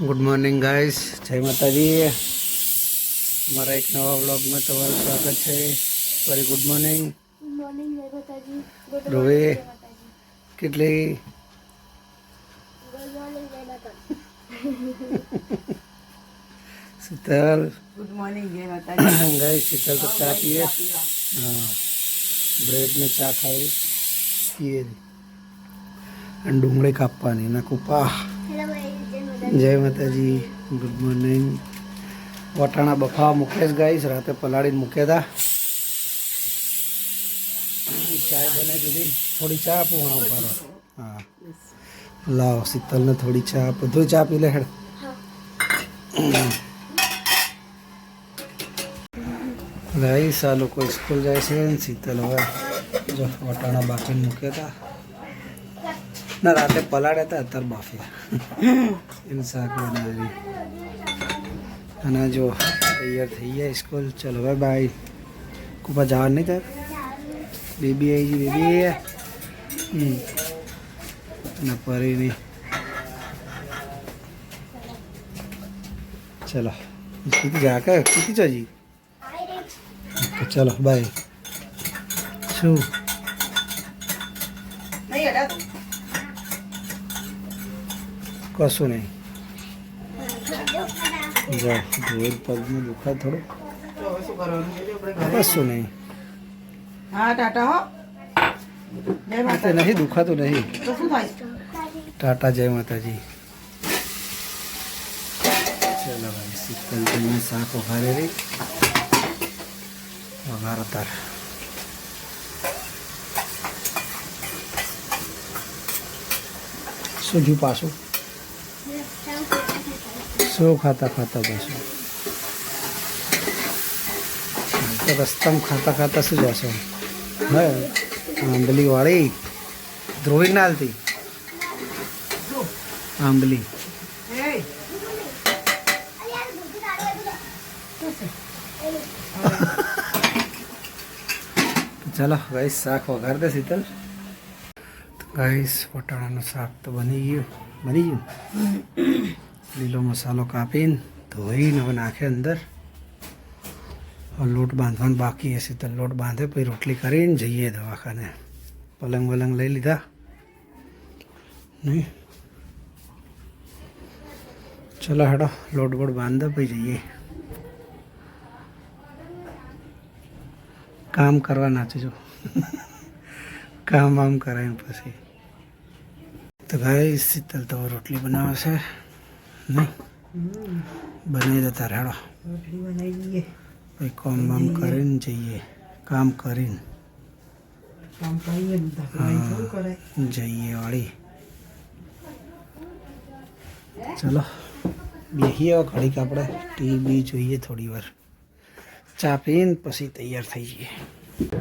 Good morning guys જય માતાજી. મારા એક નવા બ્લોગમાં તમારું સ્વાગત છે. ફરી ગુડ મોર્નિંગ મોર્નિંગ જય માતાજી. ગુડ રોવે જય માતાજી. કેટલી? ગુડ મોર્નિંગ જય શીતલ. ગુડ મોર્નિંગ જય માતાજી. ગાઈસ શીતલ તો ચા પીએ. હા બ્રેડ ને ચા ખાઈ. પીએ. અને ડુંગળી કાપવાની ના કુપા. જય માતાજી ગુડ મોર્નિંગ વટાણા બફા મુકેશ ગાઈશ રાતે પલાળીને મૂક્યા હતા. ચાય બનાવી દીધી. થોડી ચા આપું હા ઊભા હા. લાવ, શીતલને થોડી ચા આપો. બધું ચા પી લે હેડ. ગાઈસ, આ લોકો સ્કૂલ જાય છે શીતલ હવે જો વટાણા બાફીને મૂક્યા હતા. ના, રાતે પલાળ્યા હતા, અત્યારે બાફ્યા એનું શાક બનાવી. અને જો, તૈયાર થઈ ગયા સ્કૂલ. ચલો ભાઈ બાય. કુપા જવા નહીં થાય બેબી આવી ગઈ, બેબી હમ. અને પરી નહીં ચલો. કીધી જા કે કીધી જજી ચલો, બાય. શું? નહીં કશું નહીં જો ધોઈ પગમાં દુખાય થોડું તો હવે શું કરવાનું છે જો આપણે ઘરે કશું નહીં હા ટાટા હો જય આ તો માતા નહીં દુખાતું નહીં તો શું થાય ટાટા જય માતાજી ચલો ભાઈ શીતલ તમને શાક વઘારે રહી વઘાર તાર શું થયું પાછું શું ખાતા ખાતા પાછું રસ્તામાં ખાતા ખાતા શું જશો? હે? આંબલી વાળી, ધ્રોવી ના હાલતી? આંબલી. ચાલો, ગાઈસ, શાક વઘાર દે શીતલ. ગાઈસ, વટાણાનું શાક તો બની ગયું બની ગયું. લીલો મસાલો કાપીને ધોઈને હવે નાખે અંદર. લોટ બાંધવાનું બાકી હશે તો લોટ બાંધે, પછી રોટલી કરીને જઈએ દવાખાને. પલંગ વલંગ લઈ લીધા. નહીં. ચલો હેડો, લોટ બોટ બાંધે, પછી જઈએ. કામ કરવા નાચજો. કામ વામ કરાય પછી. તો ગાય શીતલ તો રોટલી બનાવે છે. નહીં બનાવી દે રેડો પછી કામ બામ કરીને જઈએ. કામ કરીને. જઈએ વાળી. ચલો બેસીએ ઘડીક આપણે. ટીવી જોઈએ થોડી વાર. ચા પીને પછી તૈયાર થઈ જઈએ.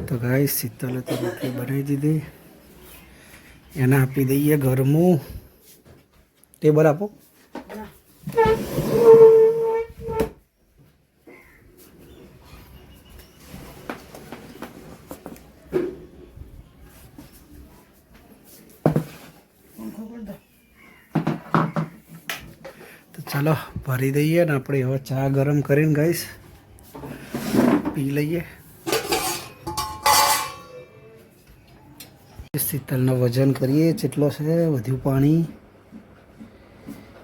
તો ગાય શીતલે તો રોટલી બનાવી દીધી. એને આપી દઈએ ઘરમું ટેબલ આપો. ચાલો ભરી દઈએ ને આપણે હવે ચા ગરમ કરીને ગઈશ. પી લઈએ. શીતલનું વજન કરીએ, જેટલો છે વધ્યું પાણી.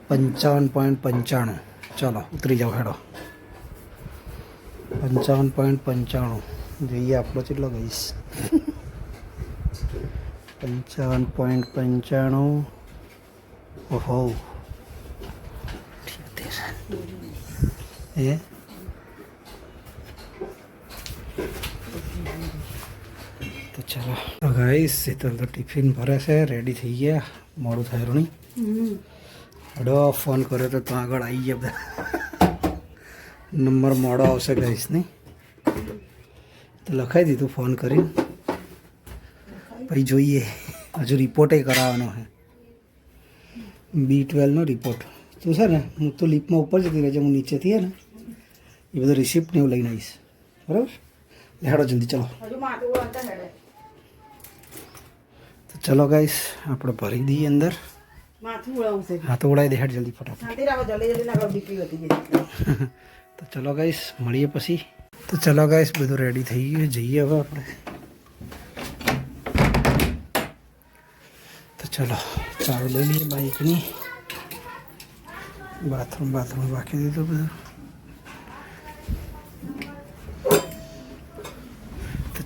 પંચાવન પોઈન્ટ પંચાણું. ચાલો, ઉતરી જાઓ હેડો. પંચાવન પોઈન્ટ પંચાણું. જોઈએ આપણો કેટલો ગઈશ. પંચાવન પોઈન્ટ પંચાણું. ઓહો. એ. તો ચાલો. તો ગાઈસ શીતલ તો ટિફિન ભરે છે રેડી થઈ ગયા. મોડું થાય નહીં હડો ફોન કર્યો તો ત્યાં આગળ આવી ગયા બધા. નંબર મોડો આવશે ગાઈસ નહીં? તો લખાઈ દીધું ફોન કરીને. પછી જોઈએ. હજુ રિપોર્ટે કરાવવાનો છે. બી ટ્વેલ્વનો રિપોર્ટ તું છે ને, હું તો લિફ્ટમાં ઉપર જતી રહેજે હું નીચેથી હે ને એ બધું રિસિપ્ટ ને એવું લઈને આવીશ બરાબર હેડો જલ્દી ચલો તો ચલો ગાઈશ આપણે ભરી દઈએ અંદર હા તો ઉડાવી દે હેડ જલ્દી ફટાફટ તો ચલો ગાઈસ મળીએ પછી તો ચલો ગાઈસ બધું રેડી થઈ ગયું જઈએ હવે આપણે। તો ચલો ચાવી લઈ લઈએ બાઇકની બાથરૂમ બાથરૂમ બાકી દીધું બધું।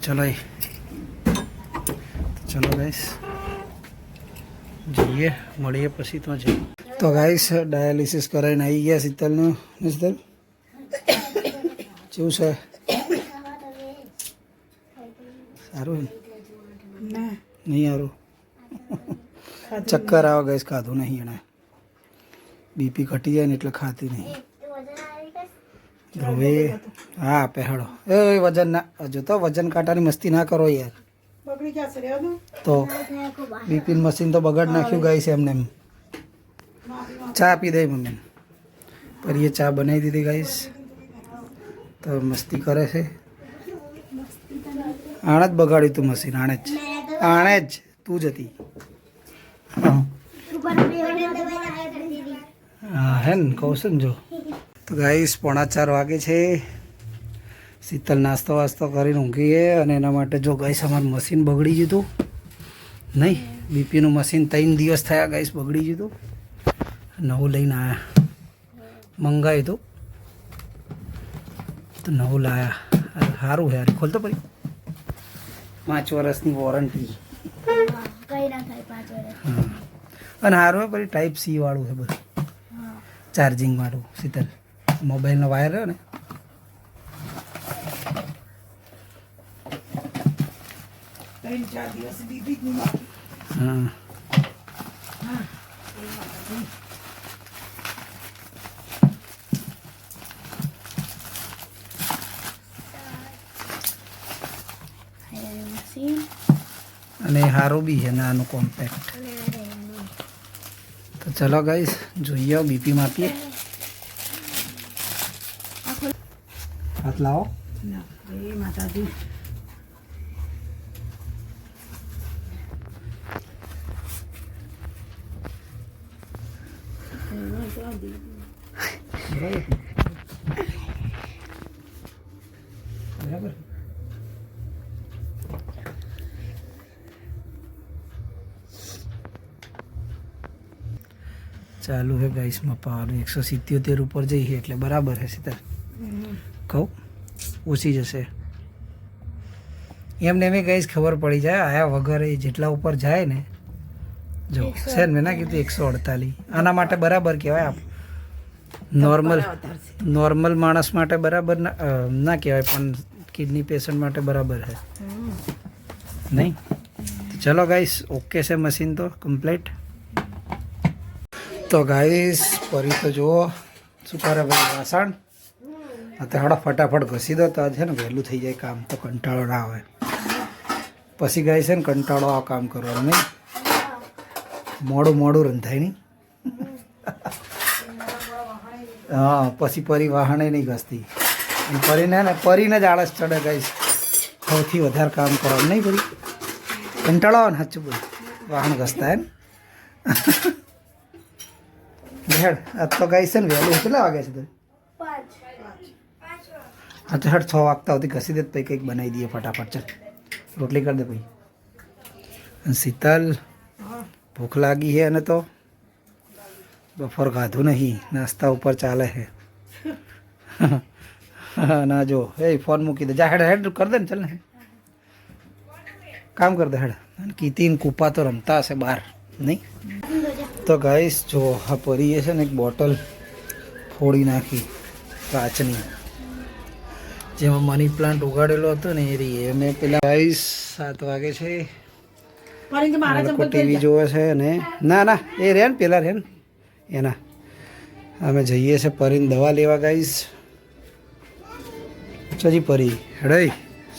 ચલો ચલો ગાઈસ જઈએ મળીએ પછી તો જઈએ તો ગાઈસ ડાયાલિસિસ કરાવીને આવી ગયા શીતલનું શીતલ કેવું છે સારું? નહીં સારું ચક્કર આવે ગઈશ ખાધું નહીં એણે બીપી ઘટી જાય ને એટલે ખાતી નહીં ધ્રુવે હા આપે હેડો એ વજન ના હજુ તો વજન કાંટાની મસ્તી ના કરો યાર. દો. તો બીપીન મશીન તો બગાડ નાખ્યું ગઈ છે એમને એમ. ચા આપી દઈ મમ્મીને પરીએ ચા બનાવી દીધી ગાઈશ તો મસ્તી કરે છે. આણે જ બગાડ્યું તું મશીન આણે જ. આણે જ. તું જ હતી. હા. હા હે ને કહું છું ને જો. તો ગાઈસ પોણા ચાર વાગે છે. શીતલ નાસ્તો વાસ્તો કરીને ઊંઘીએ અને એના માટે જો ગાઈસ અમારું મશીન બગડી ગયું હતું. નહીં બીપીનું મશીન ત્રણ દિવસ થયા ગાઈસ બગડી ગયું હતું. નવું લઈને આવ્યા મંગાવ્યું હતું. તો નવું લાયા. સારું યાર ખોલતો પછી પાંચ વર્ષની વોરંટી. અને સારું હે પછી ટાઈપ સી વાળું છે બધું. ચાર્જિંગ વાળું શીતલ. મોબાઈલનો વાયર રહ્યો ને. અને હારું બી છે નાનું કોમ્પેક્ટ. તો ચલો ગઈશ જોઈએ બીપી માપીએ. હાથ લાવો માતાજી બરાબર ચાલુ હે ગાઈસમાં પાવાનું એકસો સિત્યોતેર ઉપર જઈએ એટલે બરાબર હશે સીતા કહું ઓછી જશે. એમને એમ ગાઈસ ખબર પડી જાય આયા વગર એ જેટલા ઉપર જાય ને જો છે ને મેં ના કીધું એકસો અડતાલીસ. આના માટે બરાબર કહેવાય આપ નોર્મલ નોર્મલ માણસ માટે બરાબર ના ના કહેવાય પણ કિડની પેશન્ટ માટે બરાબર છે. નહીં? ચલો ગાઈસ ઓકે છે મશીન તો કમ્પ્લીટ તો ગાઈસ ફરી તો જુઓ શું કરે ભાઈ વાસણ? હા તો ફટાફટ ઘસી દો તો છે ને વહેલું થઈ જાય કામ, તો કંટાળો ના આવે. પછી ગાય છે ને કંટાળો આ કામ કરવાનું નહીં. મોડું મોડું રંધાય નહીં. હા, પછી પરી વાહણે નહીં ઘસતી. પરીને ને પરીને જ આળસ ચડે ગઈ સૌથી વધારે કામ કરવાનું નહીં પરી કંટાળો આવે ને સાચું બોલ. વાહન ઘસતા એમ હેડ આજ તો ગાય છે ને વહેલું કેટલા વાગે છે પાંચ. હા, તો હેડ, છ વાગતા આવતી ઘસી દે પછી કંઈક બનાવી દઈએ ફટાફટ. ચાલ, રોટલી કરી દે પછી. શીતલ, ભૂખ લાગી છે અને તો? બપોર ખાધું નહીં, નાસ્તા ઉપર ચાલે છે ના, જો, એ ફોન મૂકી દે. જા, હેડ હેડ, કર દે ને, ચાલ ને. કામ કર દે, હેડ. કીતીન કૂપા તો રમતા હશે બહાર, નહીં? તો ગાઈસ, જો આ પરીએ છે ને એક બોટલ ફોડી નાખી, કાચની. જેમાં મની પ્લાન્ટ ઉગાડેલો હતો ને એ રીએ મેં પેલા ગાઈસ સાત વાગે છે. ટીવી જોવે છે અને ના ના એ રહે ને પેલા રહે ને એના. અમે જઈએ છે પરીને દવા લેવા ગાઈશ ચજી પરી હેડઈ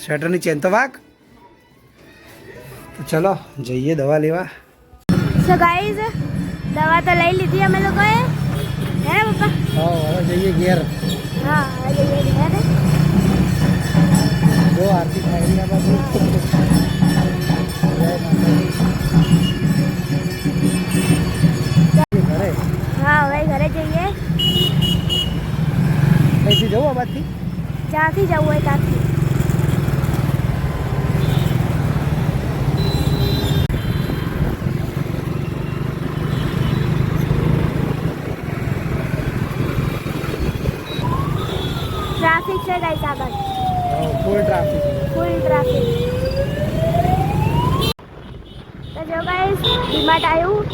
સ્વેટરની ચેન તો વાક. ચલો જઈએ દવા લેવા. સો ગાઈઝ દવા તો લઈ લીધી અમે લોકોએ. હે પપ્પા? હા હવે જઈએ ઘેર. હા જઈએ આરતી થાય રહી આ હા હવે ઘરે જઈએ. અહીંથી જવું આબાદથી જ્યાંથી જવું હોય ત્યાંથી. ટ્રાફિક છે ગાઈસ આગળ. ફૂલ ટ્રાફિક ફૂલ ટ્રાફિક તો જો ગાઈસ ડીમાર્ટ આવ્યું.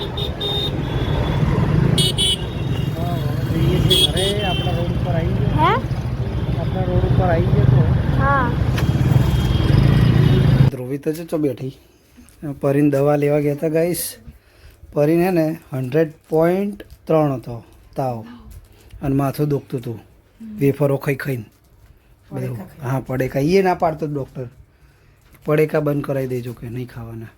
ઘરે આપણા રોડ ઉપર આવી ગયો હે. આપણા રોડ ઉપર આવી ગયો તો હા ધ્રુવી તો બેઠી. પરીને દવા લેવા ગયા હતા ગાઈસ પરીને ને હંડ્રેડ પોઈન્ટ ત્રણ હતો તાવ. અને માથું દુખતું હતું. વેફરો ખાઈ ખાઈને. બધું હા પડેકા. એ ના પાડતો ડૉક્ટર પડેકા બંધ કરાવી દેજો કે નહીં ખાવાના.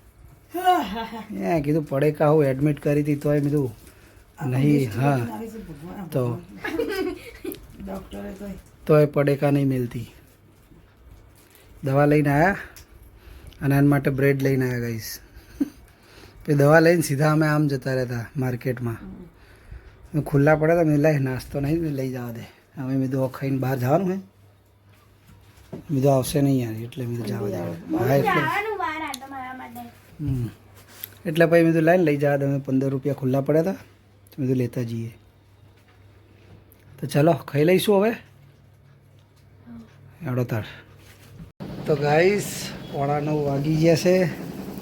એ કીધું પડેકા હું એડમિટ કરી હતી તોય કીધું નહીં હા. તો તોય પડેકા નહીં મિલતી. દવા લઈને આવ્યા અને એના માટે બ્રેડ લઈને આવ્યા ગઈશ પછી દવા લઈને સીધા અમે આમ જતા રહેતા માર્કેટમાં ખુલ્લા પડ્યા હતા. મેં લાઈ નાસ્તો નહીં લઈ જવા દે. અમે મેં દવા ખાઈને બહાર જવાનું હે. બીજું આવશે નહીં યાર એટલે મેં જવા દે. હા એટલે. હમ. પછી મેં કીધું લાઈને લઈ જવા તમે પંદર રૂપિયા ખુલ્લા પડ્યા હતા તો મેં લેતા જઈએ. તો ચાલો ખાઈ લઈશું હવે. એડો તાર તો ગાઈસ પોણા નવ વાગી ગયા છે.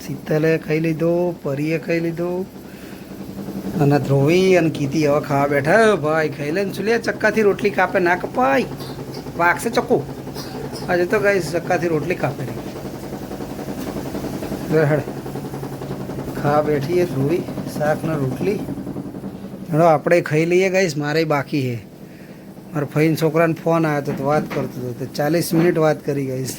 શીતલે ખાઈ લીધો પરીએ ખાઈ લીધો. અને ધ્રુવી અને કીધી હવે ખાવા બેઠા. ભાઈ ખાઈ લે ને શું લે ચક્કાથી રોટલી કાપે ના કપાય. વાગશે ચક્કુ. આજે તો ગાઈસ ચક્કાથી રોટલી કાપે નહીં ખા હેડ. ખાવા બેઠીએ ધ્રુવી શાક ને રોટલી. હેડો આપણે ખાઈ લઈએ ગાઈસ મારે બાકી છે મારા ફઈન છોકરાને ફોન આવ્યો તો વાત કરતો હતો તો ચાલીસ મિનિટ વાત કરી ગઈશ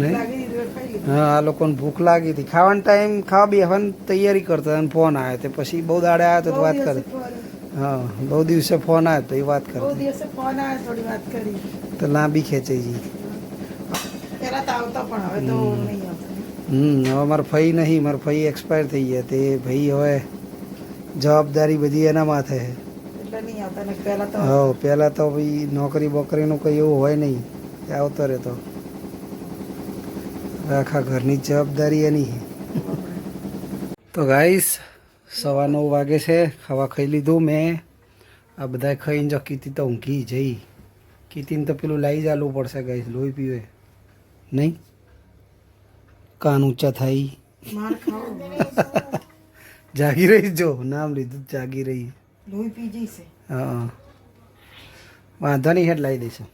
લીધું. હા આ લોકોને ભૂખ લાગી હતી. ખાવાનો ટાઈમ ખાવા બેસવાની તૈયારી કરતા અને ફોન આવ્યો તો. પછી બહુ દાડે આવ્યો તો વાત કરી. હા બહુ દિવસે ફોન આવ્યો તો એ વાત બહુ કરતી દિવસે ફોન આવ્યો થોડી વાત કરી. તો લાંબી ખેંચાઈ ગઈ. પેલા તો આવતો પણ હવે તો. નહીં હમ હવે મારા ફઈ નહીં મારા ફઈ એક્સપાયર થઈ ગયા તે ભાઈ હવે જવાબદારી બધી એના માથે છે હા પહેલાં તો ભાઈ નોકરી બોકરીનું કંઈ એવું હોય નહીં કે આવતો રહેતો. આખા ઘરની જવાબદારી એની તો ગાઈસ સવા નવ વાગે છે ખાવા ખાઈ લીધું મેં. આ બધા ખાઈને જો કીતી તો ઊંઘી જઈ. કીતીને તો પેલું લાવી ચાલવું પડશે ગાઈસ લોહી પીવે. નહીં? કાન ઊંચા થાય. જાગી રહી જો નામ લીધું જાગી રહી. લોહી પી જઈશે. હા વાંધો નહીં હેડ લાવી દઈશું.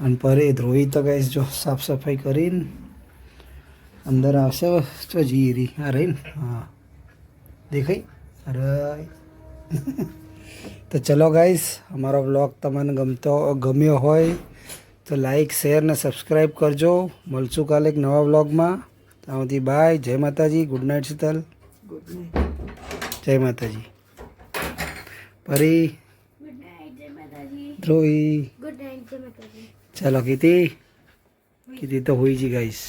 અને પરે ધ્રોવી તો ગઈશ જો સાફ સફાઈ કરીને અંદર આવશે તો જીરી આ રહી ને? હા. દેખાઈ અરે. તો ચલો ગાઈસ અમારો બ્લોગ તમને ગમતો ગમ્યો હોય તો લાઈક શેર ને સબસ્ક્રાઈબ કરજો. મળશું કાલે એક નવા બ્લોગમાં ત્યાંથી bye. Jai Mataji. Good night Sheetal. Good night Jai Mataji. Pari. Dhruvi. Good night Jai માતાજી. ચાલો કીધી કીધી તો હોઈ જી ગાઈશ